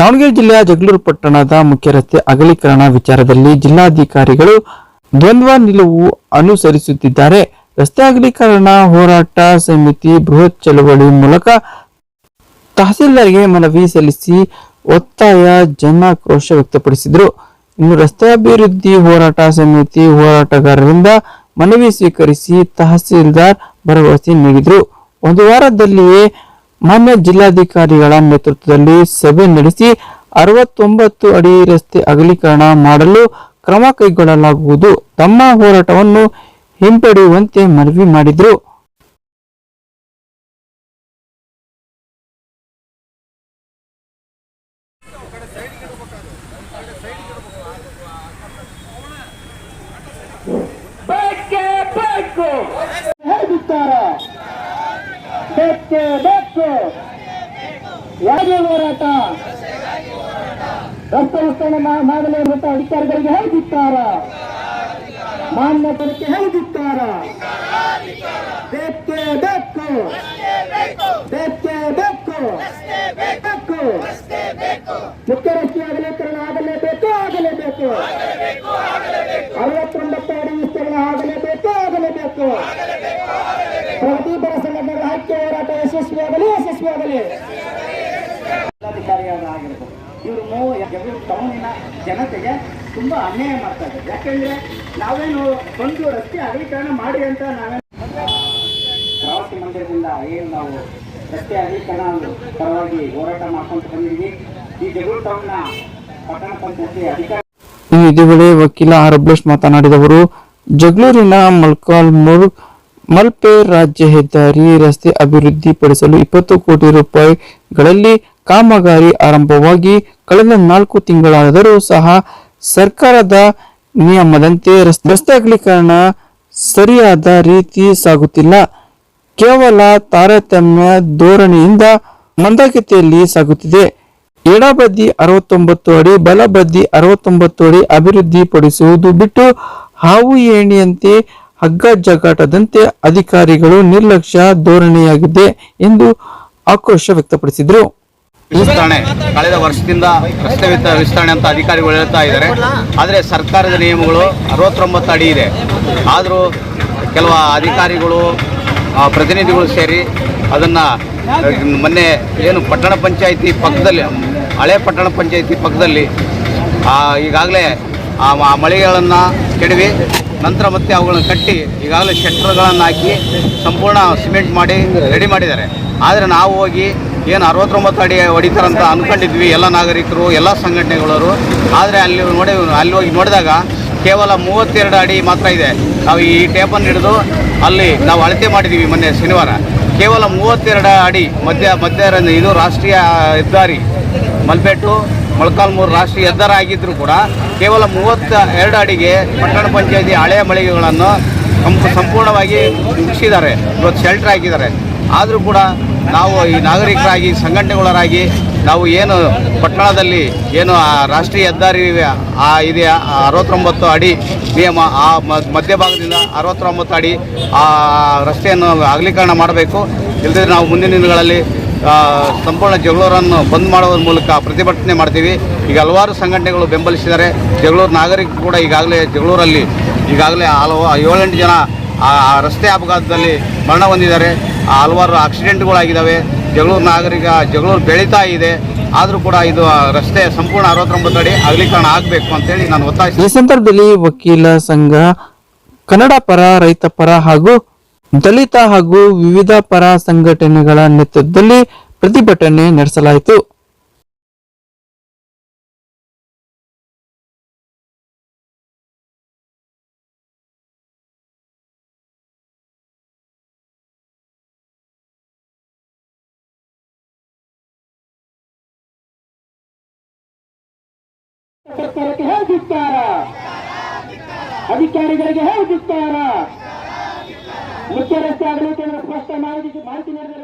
ದಾವಣಗೆರೆ ಜಿಲ್ಲೆಯ ಜಗಳೂರು ಪಟ್ಟಣದ ಮುಖ್ಯ ರಸ್ತೆ ಅಗಲೀಕರಣ ವಿಚಾರದಲ್ಲಿ ಜಿಲ್ಲಾಧಿಕಾರಿಗಳು ದ್ವಂದ್ವ ನಿಲುವು ಅನುಸರಿಸುತ್ತಿದ್ದಾರೆ. ರಸ್ತೆ ಅಗಲೀಕರಣ ಹೋರಾಟ ಸಮಿತಿ ಬೃಹತ್ ಚಳವಳಿ ಮೂಲಕ ತಹಸೀಲ್ದಾರ್ಗೆ ಮನವಿ ಸಲ್ಲಿಸಿ ಒತ್ತಾಯ ಜನಾಕ್ರೋಶ ವ್ಯಕ್ತಪಡಿಸಿದರು. ಇನ್ನು ರಸ್ತೆ ಅಭಿವೃದ್ಧಿ ಹೋರಾಟ ಸಮಿತಿ ಹೋರಾಟಗಾರರಿಂದ ಮನವಿ ಸ್ವೀಕರಿಸಿ ತಹಸೀಲ್ದಾರ್ ಭರವಸೆ ನೀಡಿದರು. ಒಂದು ವಾರದಲ್ಲಿಯೇ ಮಾನ್ಯ ಜಿಲ್ಲಾಧಿಕಾರಿಗಳ ನೇತೃತ್ವದಲ್ಲಿ ಸಭೆ ನಡೆಸಿ ಅರವತ್ತೊಂಬತ್ತು ಅಡಿ ರಸ್ತೆ ಅಗಲೀಕರಣ ಮಾಡಲು ಕ್ರಮ ಕೈಗೊಳ್ಳಲಾಗುವುದು. ತಮ್ಮ ಹೋರಾಟವನ್ನು ಹಿಂಪಡೆಯುವಂತೆ ಮನವಿ ಮಾಡಿದರು ಬೇಕೇ ಬೇಕು ಹೇಗಿದ್ದಾರ ಬೇಕೇ ಯಾವುದೇ ಹೋರಾಟ. ರಸ್ತೆ ವಿಸ್ತರಣೆ ಮಾಡಲು ಮಾಡಲಿರುವಂತ ಅಧಿಕಾರಿಗಳಿಗೆ ಹೇಗಿದ್ದಾರ ಮಾನ್ಯ ಪದಕ್ಕೆ ಹೇಗಿದ್ದಾರ ಬೇಕೇ ಬೇಕು. ಬೇಕೇ ಬೇಕು. ಬೇಕು ಮುಖ್ಯ ರಸ್ತೆ ಅಗಲೀಕರಣ ಆಗಲೇಬೇಕು ಆಗಲೇಬೇಕು. ಅರವತ್ತೊಂಬತ್ತು ಅಡಿ ವಿಸ್ತರಣೆ ಆಗಲೇಬೇಕು ಆಗಲೇಬೇಕು. ಪ್ರಗತಿಪರ ಯಶಸ್ವಿಯಾಗಲಿ ಯಶಸ್ವಿಯಾಗಲಿ. ಜಿಲ್ಲಾಧಿಕಾರಿಯಾಗಿರ್ಬೋದು ಇವರು ಜಗಳೂರು ಟೌನಿನ ಜನತೆಗೆ ತುಂಬಾ ಅನ್ಯಾಯ ಮಾಡ್ತಾ ಇದ್ದಾರೆ. ಯಾಕೆಂದ್ರೆ ನಾವೇನು ಒಂದು ರಸ್ತೆ ಅಗಲೀಕರಣ ಮಾಡಿ ಅಂತ ನಾವೇನು ಪ್ರವಾಸಿ ಮಂದಿರದಿಂದ ಏನು ನಾವು ರಸ್ತೆ ಅಗಲೀಕರಣ ಪರವಾಗಿ ಹೋರಾಟ ಮಾಡ್ಕೊಂಡು ಬಂದಿದ್ವಿ. ಈ ಜಗಳೂರು ಟೌನ್ನ ಪಟ್ಟಣ ಪಂಚಾಯತಿ ಅಧಿಕಾರಿ ಈ ಇದೇ ವೇಳೆ ವಕೀಲ ಆರ್ ಅಬ್ಲೇಶ್ ಮಾತನಾಡಿದವರು, ಜಗಳೂರಿನ ಮೊಳಕಾಲ್ಮೂರು ಮಲ್ಪೆ ರಾಜ್ಯ ಹೆದ್ದಾರಿ ರಸ್ತೆ ಅಭಿವೃದ್ಧಿಪಡಿಸಲು ಇಪ್ಪತ್ತು ಕೋಟಿ ರೂಪಾಯಿಗಳಲ್ಲಿ ಕಾಮಗಾರಿ ಆರಂಭವಾಗಿ ಕಳೆದ ನಾಲ್ಕು ತಿಂಗಳಾದರೂ ಸಹ ಸರ್ಕಾರದ ನಿಯಮದಂತೆ ರಸ್- ರಸ್ತೆ ಅಗಲೀಕರಣ ಸರಿಯಾದ ರೀತಿ ಸಾಗುತ್ತಿಲ್ಲ. ಕೇವಲ ತಾರತಮ್ಯ ಧೋರಣೆಯಿಂದ ಮಂದಗತಿಯಲ್ಲಿ ಸಾಗುತ್ತಿದೆ. ಎಡಬದಿ ಅರವತ್ತೊಂಬತ್ತು ಅಡಿ, ಬಲಬದಿ ಅರವತ್ತೊಂಬತ್ತು ಅಡಿ ಅಭಿವೃದ್ಧಿಪಡಿಸುವುದು ಬಿಟ್ಟು ಹಾವು ಏಣಿಯಂತೆ ಹಗ್ಗ ಜಗಾಟದಂತೆ ಅಧಿಕಾರಿಗಳು ನಿರ್ಲಕ್ಷ್ಯ ಧೋರಣೆಯಾಗಿದೆ ಎಂದು ಆಕ್ರೋಶ ವ್ಯಕ್ತಪಡಿಸಿದರು. ವಿಸ್ತರಣೆ. ಕಳೆದ ವರ್ಷದಿಂದ ರಸ್ತೆ ವಿಸ್ತರಣೆ ಅಂತ ಅಧಿಕಾರಿಗಳು ಹೇಳ್ತಾ ಇದ್ದಾರೆ. ಆದರೆ ಸರ್ಕಾರದ ನಿಯಮಗಳು ಅರವತ್ತೊಂಬತ್ತು ಅಡಿ ಇದೆ. ಆದರೂ ಕೆಲವು ಅಧಿಕಾರಿಗಳು ಪ್ರತಿನಿಧಿಗಳು ಸೇರಿ ಅದನ್ನು, ಮೊನ್ನೆ ಏನು ಪಟ್ಟಣ ಪಂಚಾಯಿತಿ ಪಕ್ಕದಲ್ಲಿ, ಹಳೆ ಪಟ್ಟಣ ಪಂಚಾಯಿತಿ ಪಕ್ಕದಲ್ಲಿ ಈಗಾಗಲೇ ಆ ಮಳಿಗೆಗಳನ್ನು ಕೆಡವಿ ನಂತರ ಮತ್ತೆ ಅವುಗಳನ್ನು ಕಟ್ಟಿ ಈಗಾಗಲೇ ಶೆಟ್ರ್ಗಳನ್ನು ಹಾಕಿ ಸಂಪೂರ್ಣ ಸಿಮೆಂಟ್ ಮಾಡಿ ರೆಡಿ ಮಾಡಿದ್ದಾರೆ. ಆದರೆ ನಾವು ಹೋಗಿ ಏನು ಅರವತ್ತೊಂಬತ್ತು ಅಡಿ ಹೊಡಿತಾರಂತ ಅಂದ್ಕೊಂಡಿದ್ವಿ ಎಲ್ಲ ನಾಗರಿಕರು, ಎಲ್ಲ ಸಂಘಟನೆಗಳವರು. ಆದರೆ ಅಲ್ಲಿ ನೋಡಿ, ಅಲ್ಲಿ ಹೋಗಿ ನೋಡಿದಾಗ ಕೇವಲ ಮೂವತ್ತೆರಡು ಅಡಿ ಮಾತ್ರ ಇದೆ. ನಾವು ಈ ಟೇಪನ್ನು ಹಿಡಿದು ಅಲ್ಲಿ ನಾವು ಅಳತೆ ಮಾಡಿದ್ದೀವಿ ಮೊನ್ನೆ ಶನಿವಾರ. ಕೇವಲ ಮೂವತ್ತೆರಡು ಅಡಿ ಮಧ್ಯ ಮಧ್ಯ ಇದು ರಾಷ್ಟ್ರೀಯ ಹೆದ್ದಾರಿ, ಮಲ್ಪೆಟ್ಟು ಮೊಳಕಾಲ್ಮೂರು ರಾಷ್ಟ್ರೀಯ ಹೆದ್ದಾರಿ ಆಗಿದ್ದರೂ ಕೂಡ ಕೇವಲ ಮೂವತ್ತ ಎರಡು ಅಡಿಗೆ ಪಟ್ಟಣ ಪಂಚಾಯತಿ ಹಳೆಯ ಮಳಿಗೆಗಳನ್ನು ಸಂಪೂರ್ಣವಾಗಿ ಮುಗಿಸಿದ್ದಾರೆ. ಇವತ್ತು ಶೆಲ್ಟರ್ ಹಾಕಿದ್ದಾರೆ. ಆದರೂ ಕೂಡ ನಾವು ಈ ನಾಗರಿಕರಾಗಿ ಸಂಘಟನೆಗಳರಾಗಿ ನಾವು ಏನು ಪಟ್ಟಣದಲ್ಲಿ ಏನು ಆ ರಾಷ್ಟ್ರೀಯ ಹೆದ್ದಾರಿ ಆ ಇದೆ ಅರವತ್ತೊಂಬತ್ತು ಅಡಿ ನಿಯಮ, ಆ ಮಧ್ಯಭಾಗದಿಂದ ಅರವತ್ತೊಂಬತ್ತು ಅಡಿ ಆ ರಸ್ತೆಯನ್ನು ಅಗಲೀಕರಣ ಮಾಡಬೇಕು. ಇಲ್ಲದಿದ್ದರೆ ನಾವು ಮುಂದಿನ ದಿನಗಳಲ್ಲಿ ಸಂಪೂರ್ಣ ಜಗಳೂರನ್ನು ಬಂದ್ ಮಾಡೋದ್ರ ಮೂಲಕ ಪ್ರತಿಭಟನೆ ಮಾಡ್ತೀವಿ. ಈಗ ಹಲವಾರು ಸಂಘಟನೆಗಳು ಬೆಂಬಲಿಸಿದ್ದಾರೆ. ಜಗಳೂರು ನಾಗರಿಕರು ಕೂಡ ಈಗಾಗಲೇ ಜಗಳೂರಲ್ಲಿ ಈಗಾಗಲೇ ಹಲವು ಏಳೆಂಟು ಜನ ಆ ರಸ್ತೆ ಅಪಘಾತದಲ್ಲಿ ಮರಣ ಹೊಂದಿದ್ದಾರೆ. ಹಲವಾರು ಆಕ್ಸಿಡೆಂಟ್ಗಳಾಗಿದ್ದಾವೆ ಜಗಳೂರು ನಾಗರಿಕ, ಜಗಳೂರು ಬೆಳೀತಾ ಇದೆ. ಆದರೂ ಕೂಡ ಇದು ರಸ್ತೆ ಸಂಪೂರ್ಣ ಅರವತ್ತೊಂಬತ್ತು ಅಡಿ ಅಗಲೀಕರಣ ಆಗಬೇಕು ಅಂತೇಳಿ ನಾನು ಒತ್ತಾಯಿಸ್ತೀನಿ. ಈ ಸಂದರ್ಭದಲ್ಲಿ ವಕೀಲ ಸಂಘ ಕನ್ನಡ ಪರ, ರೈತ ಪರ ಹಾಗೂ ದಲಿತ ಹಾಗೂ ವಿವಿಧ ಪರ ಸಂಘಟನೆಗಳ ನೇತೃತ್ವದಲ್ಲಿ ಪ್ರತಿಭಟನೆ ನಡೆಸಲಾಯಿತು. ಸರ್ಕಾರಕ್ಕೆ ಹೇಗಿದ್ದಾರ ಅಧಿಕಾರಿಗಳಿಗೆ ಹೇಗಿದ್ದಾರ ಮುಖ್ಯ ರಸ್ತೆ ಅಗಲೀಕರಣ ಸ್ಪಷ್ಟ ಮಾಹಿತಿ ಮಾಹಿತಿ ಹೇಗೆ